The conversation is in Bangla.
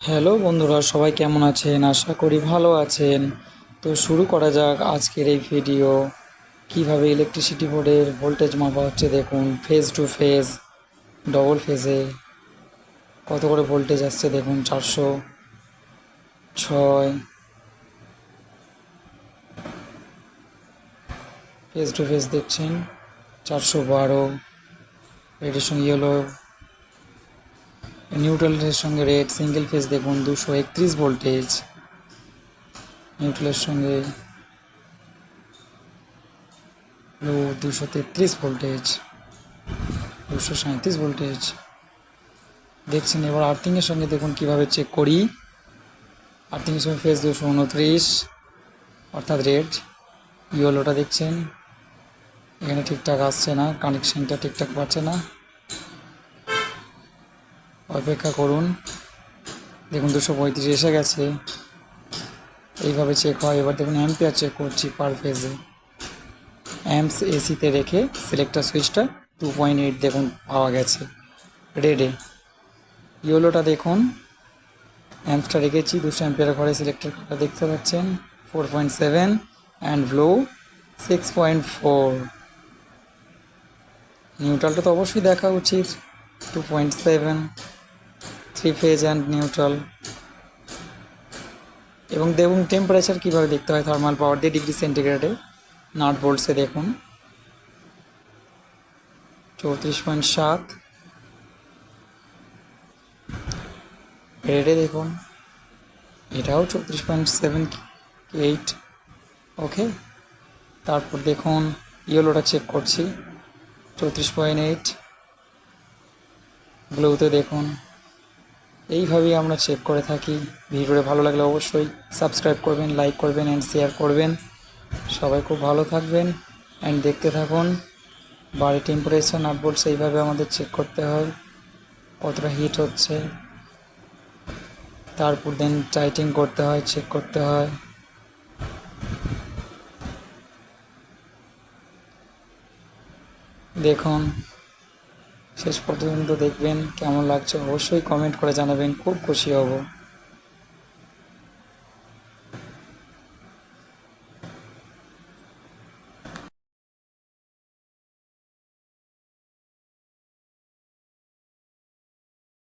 হ্যালো বন্ধুরা, সবাই কেমন আছেন? আশা করি ভালো আছেন। তো শুরু করা যাক আজকের এই ভিডিও। কীভাবে ইলেকট্রিসিটি বোর্ডের ভোল্টেজ মাপা হচ্ছে দেখুন। ফেজ টু ফেজ ডবল ফেজে কত করে ভোল্টেজ আসছে দেখুন? চারশো ছয়। ফেজ টু ফেজ দেখছেন, চারশো বারো। সঙ্গে ইয়েলো নিউট্রালের সঙ্গে রেড সিঙ্গেল ফেজ দেখুন, দুশো একত্রিশ ভোল্টেজ। নিউট্রালের সঙ্গে লো, দুশো তেত্রিশ ভোল্টেজ, দুশো সাঁত্রিশ ভোল্টেজ। দেখছেন, এবার আর্থিংয়ের সঙ্গে দেখুন কীভাবে চেক করি। আর্থিংয়ের সঙ্গে ফেজ দুশো উনত্রিশ, অর্থাৎ রেড। ইয়েলোটা দেখছেন, এখানে ঠিকঠাক আসছে না কানেকশনটা ঠিকঠাক পাচ্ছে না। অপেক্ষা করুন। দেখুন, দুশো পঁয়ত্রিশ এসে গেছে। এইভাবে চেক হয়। এবার দেখুন অ্যাম্পিয়ার চেক করছি পার ফেজে অ্যাম্পস এসিতে রেখে সিলেক্টার সুইচটা টু পয়েন্ট এইট দেখুন, পাওয়া গেছে। রেডে ইয়েলোটা দেখুন। অ্যাম্পসটা রেখেছি। দুশো অ্যাম্পিয়ার ঘরে সিলেক্টার কাটা দেখতে পাচ্ছেন। Four point seven and below six point four নিউট্রালটা তো অবশ্যই দেখা উচিত। Two point seven three phase and neutral এবং দেখুন টেম্পারেচার কীভাবে দেখতে হয় থার্মাল পাওয়ার দিয়ে ডিগ্রি সেন্টিগ্রেডে নাট বোল্টসে দেখুন। চৌত্রিশ পয়েন্ট সাত। রেডে দেখুন। এটাও চৌত্রিশ পয়েন্ট সেভেন এইট ওকে তারপর দেখুন ইয়েলোটা চেক করছি। চৌত্রিশ পয়েন্ট এইট ব্লুতে দেখুন। এইভাবেই আমরা চেক করে থাকি। ভিডিওটা ভালো লাগলে অবশ্যই সাবস্ক্রাইব করবেন লাইক করবেন অ্যান্ড শেয়ার করবেন। সবাই খুব ভালো থাকবেন অ্যান্ড দেখতে থাকুন। বাড়ি টেম্পারেচার নাট বোল্টস এইভাবে আমাদের চেক করতে হয়। কতটা হিট হচ্ছে। তারপর দেন টাইটিং করতে হয় চেক করতে হয়। দেখুন শেষ পর্যন্ত দেখবেন কেমন লাগছে অবশ্যই কমেন্ট করে জানাবেন খুব খুশি হব।